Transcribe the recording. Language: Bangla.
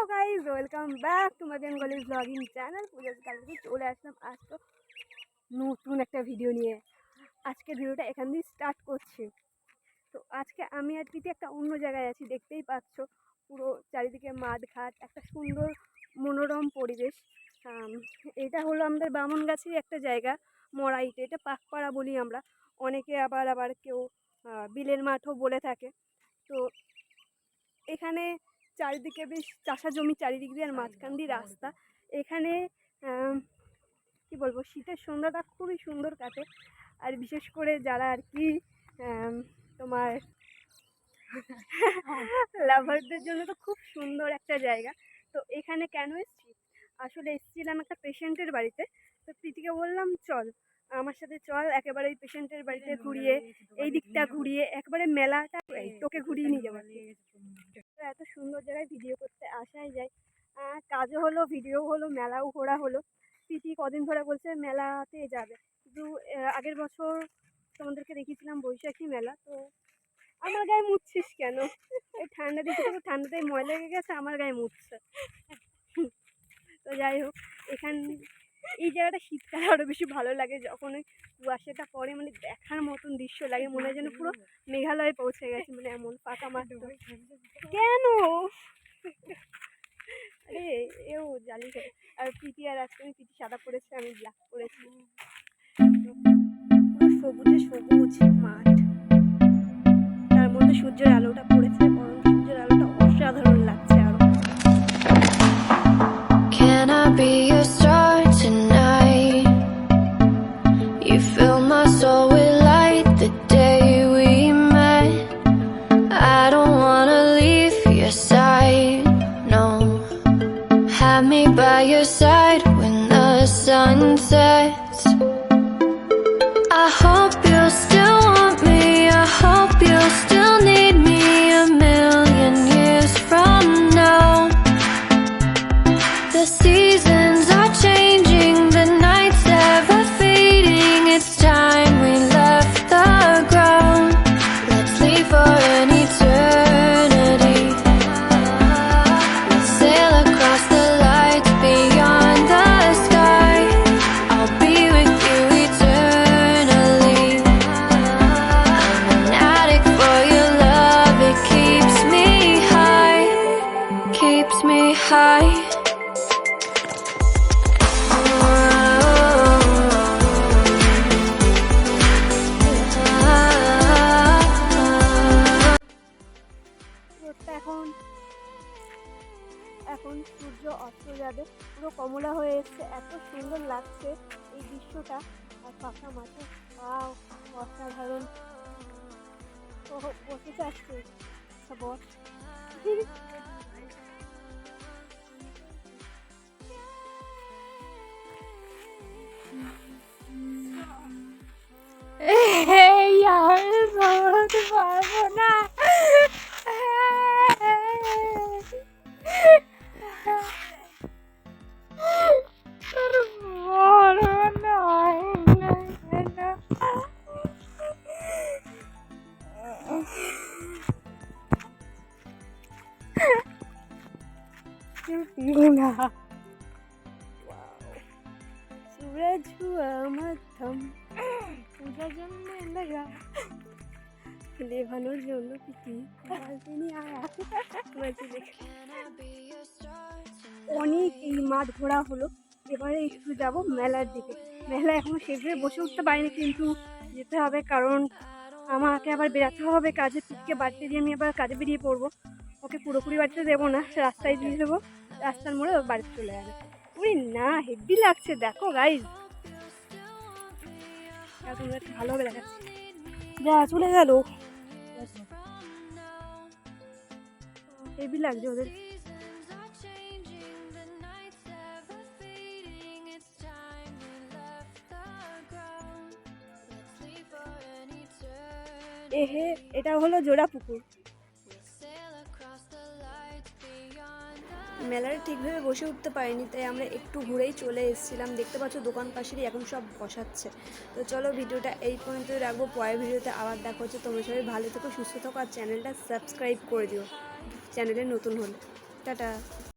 Hello guys welcome back to my Bengali blogging channel. পুজোর কালকে চলে আসলাম আজ তো নতুন একটা ভিডিও নিয়ে। আজকে ভিডিওটা এখান দিয়ে স্টার্ট করছি। তো আজকে আমি আর প্রীতি একটা অন্য জায়গায় আছি, দেখতেই পাচ্ছ। পুরো চারিদিকে মাঠ ঘাট একটা সুন্দর মনোরম পরিবেশ। এটা হলো আমাদের বামনগাছির একটা জায়গা, মরাইটে। এটা পাকপাড়া বলি আমরা। অনেকে আবার আবার কেউ বিলের মাঠও বলে থাকে। তো এখানে চারিদিকে বেশ চাষা জমি চারিদিক দিয়ে আর মাঝখান দিয়ে রাস্তা। এখানে কি বলব শীতের সন্ধ্যাটা খুবই সুন্দর কাটে। আর বিশেষ করে যারা আর কি তোমার লাভারদের জন্য তো খুব সুন্দর একটা জায়গা। তো এখানে কেন এসেছি? আসলে এসেছিলাম একটা পেশেন্টের বাড়িতে। তো প্রীতিকে বললাম চল আমার সাথে চল একেবারে এই পেশেন্টের বাড়িতে ঘুরিয়ে এই দিকটা ঘুরিয়ে একবারে মেলাটা তোকে ঘুরিয়ে নিয়ে যাব এত সুন্দর জায়গায় ভিডিও করতে আসাই যায়। কাজও হলো ভিডিও হলো, মেলাও, ঘোরা হলো। প্রীতি কদিন ধরে বলছে মেলাতে যাবে। কিন্তু আগের বছর তোমাদেরকে দেখিয়েছিলাম বৈশাখী মেলা, তো আমার গায়ে মুছছিস কেন? এই ঠান্ডা দিচ্ছে তো ঠান্ডাটাই ময়লা লেগে গেছে, আমার গায়ে মুছছে। তো যাই হোক, এখান এই জায়গাটা শীতকালে আরও বেশি ভালো লাগে যখন ওই কুয়াশাটা পড়ে মানে দেখার মতন দৃশ্য লাগে মনে হয় যেন পুরো মেঘালয়ে পৌঁছে গেছে মানে এমন পাকা মাঠ। কেন? আরে এও জালি আর প্রীতি আর আজকে আমি প্রীতি সাদা পড়েছে আমি ব্ল্যাক পড়েছি পুরো সবুজে সবুজ মাঠ। তার মধ্যে সূর্যের আলোটা পড়েছে by your side when the sun sets. I hope এখন সূর্য অস্ত যাবে। পুরো কমলা হয়ে এসছে। এত সুন্দর লাগছে এই দৃশ্যটা। আর ফাঁকা মাঠে পাও অসাধারণ। বসে আচ্ছা, বস। क्योंकि ना सूरज हुआ मध्यम পূজা জন্যে লাগা লেভানোর জন্য পিটি বালতি নিয়ে আয়া মাঝে দেখে অনেক এই মাঠ ঘোরা হলো এবারে একটু যাব মেলার দিকে মেলা এখনো সেভাবে বসে উঠতে পারিনি কিন্তু যেতে হবে কারণ আমাকে আবার বেরাতে হবে কাজে পিঠকে বাড়িতে দিয়ে আমি আবার কাজে বেরিয়ে পড়বো ওকে পুরোপুরি বাড়িতে দেবো না রাস্তায় দিয়ে দেবো রাস্তার মোড়ে বাড়িতে চলে যাবে উনি না হেভি লাগছে, দেখো গাইজ তোমরা ভালোভাবে দেখাচ্ছি। যা, চলে গেল। হেভি লাগছে ওদের। এহে, এটা হলো জোড়া পুকুর। মেলার ঠিকভাবে বসে উঠতে পারিনি, তাই আমরা একটু ঘুরেই চলে এসেছিলাম। দেখতে পাচ্ছ দোকান পাশেরই এখন সব বসাচ্ছে। তো চলো ভিডিওটা এই পর্যন্তই রাখব, পরের ভিডিওতে আবার দেখা হচ্ছে। তোমরা সবাই ভালো থেকো, সুস্থ থাকো, আর চ্যানেলটা সাবস্ক্রাইব করে দিও। চ্যানেলে নতুন হলে। টাটা।